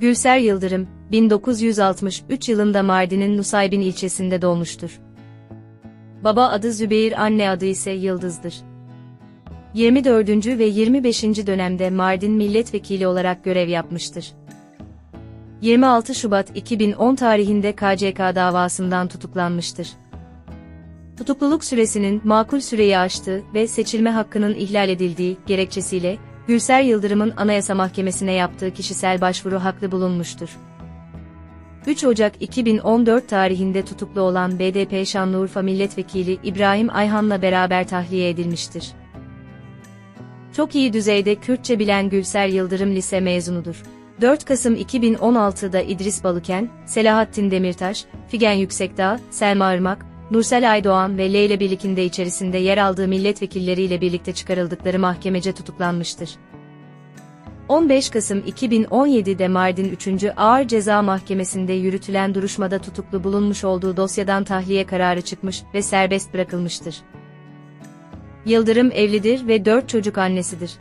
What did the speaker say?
Gülser Yıldırım, 1963 yılında Mardin'in Nusaybin ilçesinde doğmuştur. Baba adı Zübeyir, anne adı ise Yıldız'dır. 24. ve 25. dönemde Mardin milletvekili olarak görev yapmıştır. 26 Şubat 2010 tarihinde KCK davasından tutuklanmıştır. Tutukluluk süresinin makul süreyi aştığı ve seçilme hakkının ihlal edildiği gerekçesiyle Gülser Yıldırım'ın Anayasa Mahkemesi'ne yaptığı kişisel başvuru haklı bulunmuştur. 3 Ocak 2014 tarihinde tutuklu olan BDP Şanlıurfa Milletvekili İbrahim Ayhan'la beraber tahliye edilmiştir. Çok iyi düzeyde Kürtçe bilen Gülser Yıldırım lise mezunudur. 4 Kasım 2016'da İdris Balıken, Selahattin Demirtaş, Figen Yüksekdağ, Selma Irmak, Nursel Aydoğan ve Leyla Birlik'inde içerisinde yer aldığı milletvekilleriyle birlikte çıkarıldıkları mahkemece tutuklanmıştır. 15 Kasım 2017'de Mardin 3. Ağır Ceza Mahkemesi'nde yürütülen duruşmada tutuklu bulunmuş olduğu dosyadan tahliye kararı çıkmış ve serbest bırakılmıştır. Yıldırım evlidir ve 4 çocuk annesidir.